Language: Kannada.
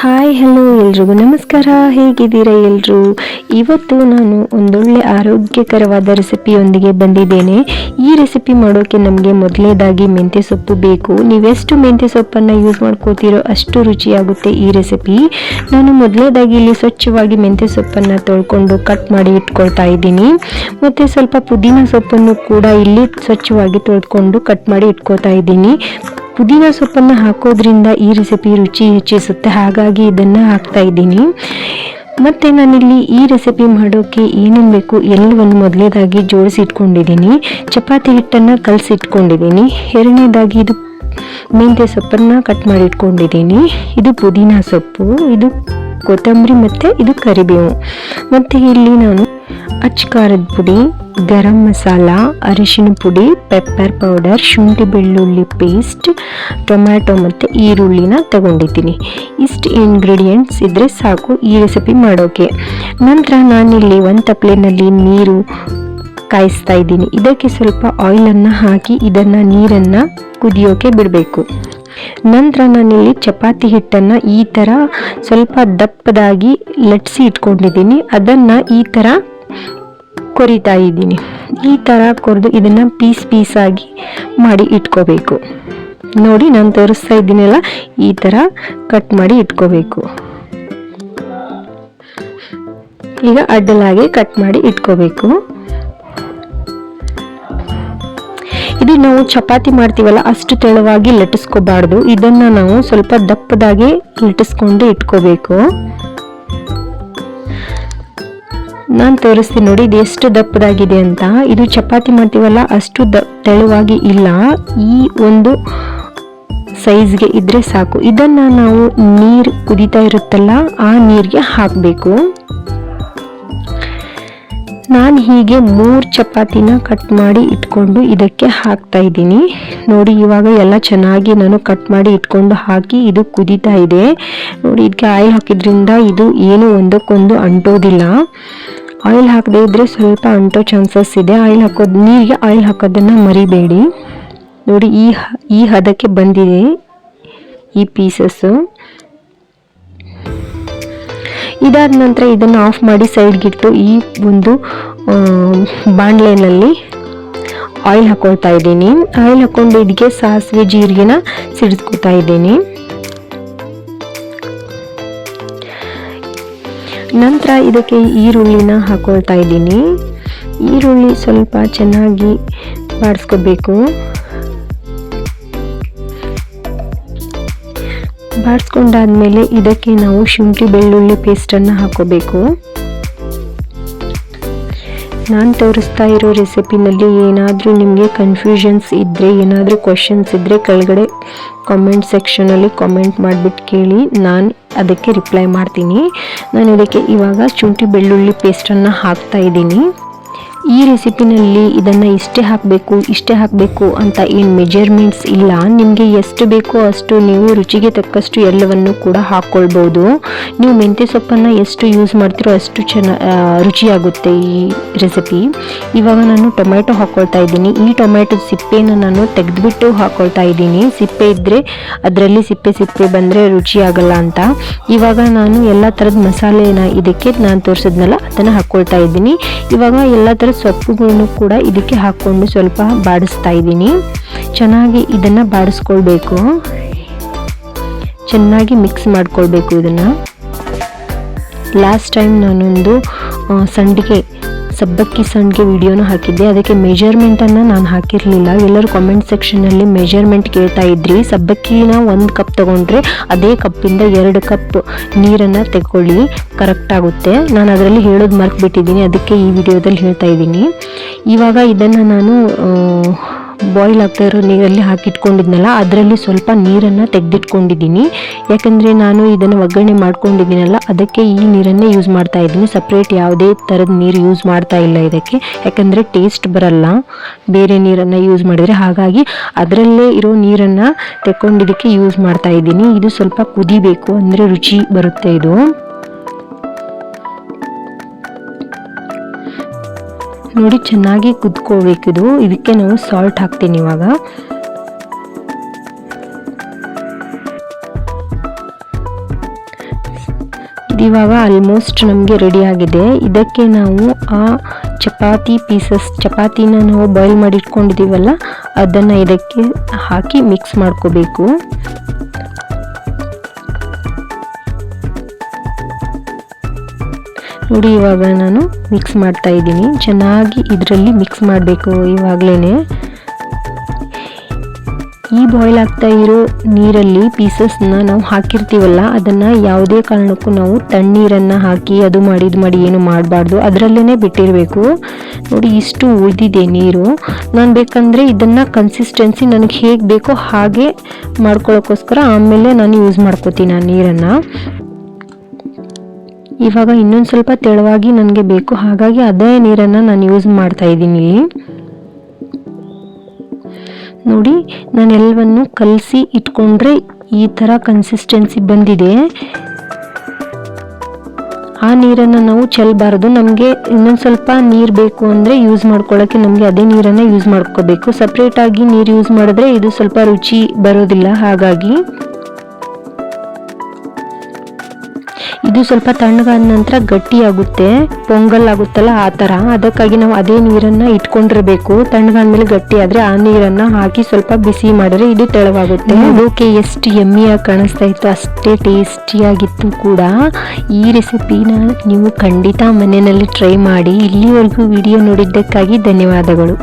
ಹಾಯ್ ಹಲೋ ಎಲ್ರಿಗೂ ನಮಸ್ಕಾರ. ಹೇಗಿದ್ದೀರಾ ಎಲ್ಲರೂ ಇವತ್ತು ನಾನು ಒಂದೊಳ್ಳೆ ಆರೋಗ್ಯಕರವಾದ ರೆಸಿಪಿಯೊಂದಿಗೆ ಬಂದಿದ್ದೇನೆ. ಈ ರೆಸಿಪಿ ಮಾಡೋಕ್ಕೆ ನಮಗೆ ಮೊದಲೇದಾಗಿ ಮೆಂತ್ಯ ಸೊಪ್ಪು ಬೇಕು. ನೀವೆಷ್ಟು ಮೆಂತ್ಯ ಸೊಪ್ಪನ್ನು ಯೂಸ್ ಮಾಡ್ಕೋತೀರೋ ಅಷ್ಟು ರುಚಿಯಾಗುತ್ತೆ ಈ ರೆಸಿಪಿ. ನಾನು ಮೊದಲೇದಾಗಿ ಇಲ್ಲಿ ಸ್ವಚ್ಛವಾಗಿ ಮೆಂತ್ಯ ಸೊಪ್ಪನ್ನು ತೊಳ್ಕೊಂಡು ಕಟ್ ಮಾಡಿ ಇಟ್ಕೊಳ್ತಾ ಇದ್ದೀನಿ. ಮತ್ತು ಸ್ವಲ್ಪ ಪುದೀನ ಸೊಪ್ಪನ್ನು ಕೂಡ ಇಲ್ಲಿ ಸ್ವಚ್ಛವಾಗಿ ತೊಳ್ಕೊಂಡು ಕಟ್ ಮಾಡಿ ಇಟ್ಕೊಳ್ತಾ ಇದ್ದೀನಿ. ಪುದೀನ ಸೊಪ್ಪನ್ನು ಹಾಕೋದ್ರಿಂದ ಈ ರೆಸಿಪಿ ರುಚಿ ಹೆಚ್ಚಿಸುತ್ತೆ. ಹಾಗಾಗಿ ಇದನ್ನು ಹಾಕ್ತಾ ಇದ್ದೀನಿ. ಮತ್ತು ನಾನಿಲ್ಲಿ ಈ ರೆಸಿಪಿ ಮಾಡೋಕ್ಕೆ ಏನೇನು ಬೇಕು ಎಲ್ಲವನ್ನು ಮೊದಲನೇದಾಗಿ ಜೋಡಿಸಿ ಇಟ್ಕೊಂಡಿದ್ದೀನಿ ಚಪಾತಿ ಹಿಟ್ಟನ್ನು ಕಲಸಿ ಇಟ್ಕೊಂಡಿದ್ದೀನಿ ಎರಡನೇದಾಗಿ ಇದು ಮೆಂತ್ಯ ಸೊಪ್ಪನ್ನು ಕಟ್ ಮಾಡಿ ಇಟ್ಕೊಂಡಿದ್ದೀನಿ ಇದು ಪುದೀನ ಸೊಪ್ಪು, ಇದು ಕೊತ್ತಂಬರಿ ಮತ್ತು ಇದು ಕರಿಬೇವು. ಮತ್ತು ಇಲ್ಲಿ ನಾನು ಅಚ್ಚ ಖಾರದ ಪುಡಿ, ಗರಂ ಮಸಾಲ, ಅರಿಶಿನ ಪುಡಿ ಪೆಪ್ಪರ್ ಪೌಡರ್ ಶುಂಠಿ ಬೆಳ್ಳುಳ್ಳಿ ಪೇಸ್ಟ್ ಟೊಮ್ಯಾಟೊ ಮತ್ತು ಈರುಳ್ಳಿನ ತಗೊಂಡಿದ್ದೀನಿ. ಇಷ್ಟು ಇಂಗ್ರೀಡಿಯೆಂಟ್ಸ್ ಇದ್ದರೆ ಸಾಕು ಈ ರೆಸಿಪಿ ಮಾಡೋಕೆ. ನಂತರ ನಾನಿಲ್ಲಿ ಒಂದು ತಪ್ಲೆನಲ್ಲಿ ನೀರು ಕಾಯಿಸ್ತಾ ಇದ್ದೀನಿ. ಇದಕ್ಕೆ ಸ್ವಲ್ಪ ಆಯಿಲನ್ನು ಹಾಕಿ ಇದನ್ನು ನೀರನ್ನು ಕುದಿಯೋಕೆ ಬಿಡಬೇಕು. ನಂತರ ನಾನಿಲ್ಲಿ ಚಪಾತಿ ಹಿಟ್ಟನ್ನು ಈ ಥರ ಸ್ವಲ್ಪ ದಪ್ಪದಾಗಿ ಲಟ್ಸಿ ಇಟ್ಕೊಂಡಿದ್ದೀನಿ. ಅದನ್ನು ಈ ಥರ ಕೊರಿತಾ ಇದ್ದೀನಿ. ಈ ಥರ ಕೊರೆದು ಇದನ್ನು ಪೀಸ್ ಪೀಸಾಗಿ ಮಾಡಿ ಇಟ್ಕೋಬೇಕು. ನೋಡಿ ನಾನು ತೋರಿಸ್ತಾ ಇದ್ದೀನಲ್ಲ, ಈ ಥರ ಕಟ್ ಮಾಡಿ ಇಟ್ಕೋಬೇಕು. ಈಗ ಅಡ್ಡಲಾಗಿ ಕಟ್ ಮಾಡಿ ಇಟ್ಕೋಬೇಕು. ಇದು ನಾವು ಚಪಾತಿ ಮಾಡ್ತೀವಲ್ಲ, ಅಷ್ಟು ತೆಳುವಾಗಿ ಲಟ್ಟಿಸ್ಕೋಬಾರ್ದು. ಇದನ್ನು ನಾವು ಸ್ವಲ್ಪ ದಪ್ಪದಾಗಿ ಲಟ್ಟಿಸ್ಕೊಂಡು ಇಟ್ಕೋಬೇಕು. ನಾನು ತೋರಿಸ್ತೀನಿ ನೋಡಿ, ಇದು ಎಷ್ಟು ದಪ್ಪದಾಗಿದೆ ಅಂತ. ಇದು ಚಪಾತಿ ಮಾಡ್ತೀವಲ್ಲ, ಅಷ್ಟು ದ, ತೆಳುವಾಗಿ ಇಲ್ಲ. ಈ ಒಂದು ಸೈಜ್ಗೆ ಇದ್ರೆ ಸಾಕು. ಇದನ್ನ ನಾವು ನೀರು ಕುದೀತಾ ಇರುತ್ತಲ್ಲ, ಆ ನೀರಿಗೆ ಹಾಕಬೇಕು. ನಾನು ಹೀಗೆ ಮೂರು ಚಪಾತಿನ ಕಟ್ ಮಾಡಿ ಇಟ್ಕೊಂಡು ಇದಕ್ಕೆ ಹಾಕ್ತಾ ಇದ್ದೀನಿ. ನೋಡಿ, ಇವಾಗ ಎಲ್ಲ ಚೆನ್ನಾಗಿ ನಾನು ಕಟ್ ಮಾಡಿ ಇಟ್ಕೊಂಡು ಹಾಕಿ ಇದು ಕುದೀತಾ ಇದೆ. ನೋಡಿ ಇದಕ್ಕೆ ಆಯಿಲ್ ಹಾಕಿದ್ರಿಂದ ಇದು ಏನು ಒಂದಕ್ಕೊಂದು ಅಂಟೋದಿಲ್ಲ. ಆಯಿಲ್ ಹಾಕದೇ ಇದ್ದರೆ ಸ್ವಲ್ಪ ಅಂಟೋ ಚಾನ್ಸಸ್ ಇದೆ. ಆಯಿಲ್ ಹಾಕೋದು, ನೀರಿಗೆ ಆಯಿಲ್ ಹಾಕೋದನ್ನು ಮರಿಬೇಡಿ. ನೋಡಿ, ಈ ಈ ಹದಕ್ಕೆ ಬಂದಿದೆ ಈ ಪೀಸಸ್ಸು ಇದಾದ ನಂತರ ಇದನ್ನು ಆಫ್ ಮಾಡಿ ಸೈಡ್ಗಿಟ್ಟು ಈ ಒಂದು ಬಾಣಲೆನಲ್ಲಿ ಆಯಿಲ್ ಹಾಕೊಳ್ತಾ ಇದ್ದೀನಿ. ಆಯಿಲ್ ಹಾಕೊಂಡು ಇದಕ್ಕೆ ಸಾಸಿವೆ, ಜೀರಿಗೆನ ಸಿಡಿಸ್ಕೊತಾ ಇದ್ದೀನಿ. ನಂತರ ಇದಕ್ಕೆ ಈರುಳ್ಳಿನ ಹಾಕೊಳ್ತಾ ಇದ್ದೀನಿ. ಈರುಳ್ಳಿ ಸ್ವಲ್ಪ ಚೆನ್ನಾಗಿ ಬಾಡಿಸ್ಕೋಬೇಕು ಬಾಡಿಸ್ಕೊಂಡಾದ್ಮೇಲೆ ಇದಕ್ಕೆ ನಾವು ಶುಂಠಿ ಬೆಳ್ಳುಳ್ಳಿ ಪೇಸ್ಟನ್ನು ಹಾಕೋಬೇಕು. ನಾನು ತೋರಿಸ್ತಾ ಇರೋ ರೆಸಿಪಿನಲ್ಲಿ ಏನಾದರೂ ನಿಮಗೆ ಕನ್ಫ್ಯೂಷನ್ಸ್ ಇದ್ದರೆ ಏನಾದರೂ ಕ್ವಶನ್ಸ್ ಇದ್ದರೆ ಕೆಳಗಡೆ ಕಾಮೆಂಟ್ ಸೆಕ್ಷನಲ್ಲಿ ಕಾಮೆಂಟ್ ಮಾಡಿಬಿಟ್ಟು ಕೇಳಿ. ನಾನು ಅದಕ್ಕೆ ರಿಪ್ಲೈ ಮಾಡ್ತೀನಿ. ನಾನು ಇದಕ್ಕೆ ಇವಾಗ ಶುಂಠಿ ಬೆಳ್ಳುಳ್ಳಿ ಪೇಸ್ಟನ್ನು ಹಾಕ್ತಾ ಇದ್ದೀನಿ. ಈ ರೆಸಿಪಿನಲ್ಲಿ ಇದನ್ನು ಇಷ್ಟೇ ಹಾಕಬೇಕು ಇಷ್ಟೇ ಹಾಕಬೇಕು ಅಂತ ಏನು ಮೆಜರ್ಮೆಂಟ್ಸ್ ಇಲ್ಲ. ನಿಮಗೆ ಎಷ್ಟು ಬೇಕೋ ಅಷ್ಟು ನೀವು ರುಚಿಗೆ ತಕ್ಕಷ್ಟು ಎಲ್ಲವನ್ನು ಕೂಡ ಹಾಕ್ಕೊಳ್ಬೋದು ನೀವು ಮೆಂತ್ಯ ಸೊಪ್ಪನ್ನು ಎಷ್ಟು ಯೂಸ್ ಮಾಡ್ತೀರೋ ಅಷ್ಟು ಚೆನ್ನ ರುಚಿಯಾಗುತ್ತೆ ಈ ರೆಸಿಪಿ ಇವಾಗ ನಾನು ಟೊಮೆಟೊ ಹಾಕ್ಕೊಳ್ತಾ ಇದ್ದೀನಿ. ಈ ಟೊಮೆಟೊ ಸಿಪ್ಪೆನ ನಾನು ತೆಗೆದುಬಿಟ್ಟು ಹಾಕ್ಕೊಳ್ತಾ ಇದ್ದೀನಿ. ಸಿಪ್ಪೆ ಇದ್ದರೆ ಅದರಲ್ಲಿ ಸಿಪ್ಪೆ ಸಿಪ್ಪೆ ಬಂದರೆ ರುಚಿಯಾಗಲ್ಲ ಅಂತ. ಇವಾಗ ನಾನು ಎಲ್ಲ ಥರದ ಮಸಾಲೆನ ಇದಕ್ಕೆ ನಾನು ತೋರಿಸಿದ್ನಲ್ಲ, ಅದನ್ನು ಹಾಕ್ಕೊಳ್ತಾ ಇದ್ದೀನಿ. ಇವಾಗ ಎಲ್ಲ ಥರದ ಸೊಪ್ಪುಗಳನ್ನು ಕೂಡ ಇದಕ್ಕೆ ಹಾಕ್ಕೊಂಡು ಸ್ವಲ್ಪ ಬಾಡಿಸ್ತಾ ಇದ್ದೀನಿ. ಚೆನ್ನಾಗಿ ಇದನ್ನು ಬಾಡಿಸ್ಕೊಳ್ಬೇಕು. ಚೆನ್ನಾಗಿ ಮಿಕ್ಸ್ ಮಾಡ್ಕೊಳ್ಬೇಕು ಇದನ್ನು. ಲಾಸ್ಟ್ ಟೈಮ್ ನಾನೊಂದು ಸಂಡಿಗೆ ಸಬ್ಬಕ್ಕಿ ಸಣ್ಣಗೆ ವಿಡಿಯೋನ ಹಾಕಿದ್ದೆ. ಅದಕ್ಕೆ ಮೆಜರ್ಮೆಂಟನ್ನು ನಾನು ಹಾಕಿರಲಿಲ್ಲ. ಎಲ್ಲರೂ ಕಾಮೆಂಟ್ ಸೆಕ್ಷನಲ್ಲಿ ಮೆಜರ್ಮೆಂಟ್ ಕೇಳ್ತಾ ಇದ್ರಿ. ಸಬ್ಬಕ್ಕಿನ ಒಂದು ಕಪ್ ತೊಗೊಂಡ್ರೆ ಅದೇ ಕಪ್ಪಿಂದ ಎರಡು ಕಪ್ ನೀರನ್ನು ತೆಗೊಳ್ಳಿ. ಕರೆಕ್ಟ್ ಆಗುತ್ತೆ. ನಾನು ಅದರಲ್ಲಿ ಹೇಳೋದು ಮರ್ತ್ಬಿಟ್ಟಿದ್ದೀನಿ ಅದಕ್ಕೆ ಈ ವಿಡಿಯೋದಲ್ಲಿ ಹೇಳ್ತಾ ಇದ್ದೀನಿ. ಇವಾಗ ಇದನ್ನು ನಾನು ಬಾಯ್ಲ್ ಆಗ್ತಾ ಇರೋ ನೀರಲ್ಲಿ ಹಾಕಿಟ್ಕೊಂಡಿದ್ನಲ್ಲ, ಅದರಲ್ಲಿ ಸ್ವಲ್ಪ ನೀರನ್ನು ತೆಗೆದಿಟ್ಕೊಂಡಿದ್ದೀನಿ. ಯಾಕಂದರೆ ನಾನು ಇದನ್ನು ಒಗ್ಗರಣೆ ಮಾಡ್ಕೊಂಡಿದ್ದೀನಲ್ಲ, ಅದಕ್ಕೆ ಈ ನೀರನ್ನೇ ಯೂಸ್ ಮಾಡ್ತಾ ಇದ್ದೀನಿ. ಸಪ್ರೇಟ್ ಯಾವುದೇ ಥರದ ನೀರು ಯೂಸ್ ಮಾಡ್ತಾ ಇಲ್ಲ ಇದಕ್ಕೆ. ಯಾಕಂದರೆ ಟೇಸ್ಟ್ ಬರಲ್ಲ, ಬೇರೆ ನೀರನ್ನು ಯೂಸ್ ಮಾಡಿದರೆ. ಹಾಗಾಗಿ ಅದರಲ್ಲೇ ಇರೋ ನೀರನ್ನು ತೆಕ್ಕೊಂಡಿದ್ದಕ್ಕೆ ಯೂಸ್ ಮಾಡ್ತಾ ಇದ್ದೀನಿ. ಇದು ಸ್ವಲ್ಪ ಕುದಿಬೇಕು, ಅಂದರೆ ರುಚಿ ಬರುತ್ತೆ ಇದು. ನೋಡಿ ಚೆನ್ನಾಗಿ ಕುದ್ಕೋಬೇಕಿದು ಇದಕ್ಕೆ ನಾವು ಸಾಲ್ಟ್ ಹಾಕ್ತೀನಿ ಇವಾಗ. ಇವಾಗ ಆಲ್ಮೋಸ್ಟ್ ನಮಗೆ ರೆಡಿ ಆಗಿದೆ. ಇದಕ್ಕೆ ನಾವು ಆ ಚಪಾತಿ ಪೀಸಸ್ ಚಪಾತಿನ ನಾವು ಬಾಯ್ಲ್ ಮಾಡಿ ಇಟ್ಕೊಂಡಿದ್ದೀವಲ್ಲ ಅದನ್ನು ಇದಕ್ಕೆ ಹಾಕಿ ಮಿಕ್ಸ್ ಮಾಡ್ಕೋಬೇಕು. ನೋಡಿ, ಇವಾಗ ನಾನು ಮಿಕ್ಸ್ ಮಾಡ್ತಾ ಇದ್ದೀನಿ. ಚೆನ್ನಾಗಿ ಇದರಲ್ಲಿ ಮಿಕ್ಸ್ ಮಾಡಬೇಕು ಇವಾಗಲೇ ಈ ಬಾಯ್ಲ್ ಆಗ್ತಾ ಇರೋ ನೀರಲ್ಲಿ ಪೀಸಸ್ನ ನಾವು ಹಾಕಿರ್ತೀವಲ್ಲ, ಅದನ್ನು ಯಾವುದೇ ಕಾರಣಕ್ಕೂ ನಾವು ತಣ್ಣೀರನ್ನು ಹಾಕಿ ಅದು ಮಾಡಿ ಮಾಡಿ ಏನು ಮಾಡಬಾರ್ದು. ಅದರಲ್ಲೇ ಬಿಟ್ಟಿರಬೇಕು. ನೋಡಿ, ಇಷ್ಟು ಉಳಿದಿದೆ ನೀರು. ನಾನು ಬೇಕಂದರೆ ಇದನ್ನು ಕನ್ಸಿಸ್ಟೆನ್ಸಿ ನನಗೆ ಹೇಗೆ ಬೇಕೋ ಹಾಗೆ ಮಾಡ್ಕೊಳ್ಳೋಕ್ಕೋಸ್ಕರ ಆಮೇಲೆ ನಾನು ಯೂಸ್ ಮಾಡ್ಕೋತೀನಿ ಆ ನೀರನ್ನು. ಇವಾಗ ಇನ್ನೊಂದು ಸ್ವಲ್ಪ ತೆಳುವಾಗಿ ನನಗೆ ಬೇಕು. ಹಾಗಾಗಿ ಅದೇ ನೀರನ್ನು ನಾನು ಯೂಸ್ ಮಾಡ್ತಾ ಇದ್ದೀನಿ ನೋಡಿ, ನಾನು ಎಲ್ಲವನ್ನು ಕಲಸಿ ಇಟ್ಕೊಂಡ್ರೆ ಈ ಥರ ಕನ್ಸಿಸ್ಟೆನ್ಸಿ ಬಂದಿದೆ. ಆ ನೀರನ್ನು ನಾವು ಚೆಲ್ಲಬಾರ್ದು ನಮಗೆ ಇನ್ನೊಂದು ಸ್ವಲ್ಪ ನೀರು ಬೇಕು ಅಂದರೆ ಯೂಸ್ ಮಾಡ್ಕೊಳ್ಳೋಕ್ಕೆ ನಮಗೆ ಅದೇ ನೀರನ್ನು ಯೂಸ್ ಮಾಡ್ಕೋಬೇಕು. ಸಪ್ರೇಟಾಗಿ ನೀರು ಯೂಸ್ ಮಾಡಿದ್ರೆ ಇದು ಸ್ವಲ್ಪ ರುಚಿ ಬರೋದಿಲ್ಲ. ಹಾಗಾಗಿ ಇದು ಸ್ವಲ್ಪ ತಣ್ಣಗಾದ ನಂತರ ಗಟ್ಟಿಯಾಗುತ್ತೆ ಪೊಂಗಲ್ ಆಗುತ್ತಲ್ಲ ಆ ಥರ ಅದಕ್ಕಾಗಿ ನಾವು ಅದೇ ನೀರನ್ನು ಇಟ್ಕೊಂಡಿರಬೇಕು. ತಣ್ಣಗಾದ್ಮೇಲೆ ಗಟ್ಟಿ ಆದರೆ ಆ ನೀರನ್ನು ಹಾಕಿ ಸ್ವಲ್ಪ ಬಿಸಿ ಮಾಡಿದ್ರೆ ಇದು ತೆಳವಾಗುತ್ತೆ. ಅದಕ್ಕೆ ಎಷ್ಟು ಎಮ್ಮಿಯಾಗಿ ಕಾಣಿಸ್ತಾ ಇತ್ತು. ಅಷ್ಟೇ ಟೇಸ್ಟಿಯಾಗಿತ್ತು ಕೂಡ. ಈ ರೆಸಿಪಿನ ನೀವು ಖಂಡಿತ ಮನೆಯಲ್ಲಿ ಟ್ರೈ ಮಾಡಿ. ಇಲ್ಲಿವರೆಗೂ ವಿಡಿಯೋ ನೋಡಿದ್ದಕ್ಕಾಗಿ ಧನ್ಯವಾದಗಳು.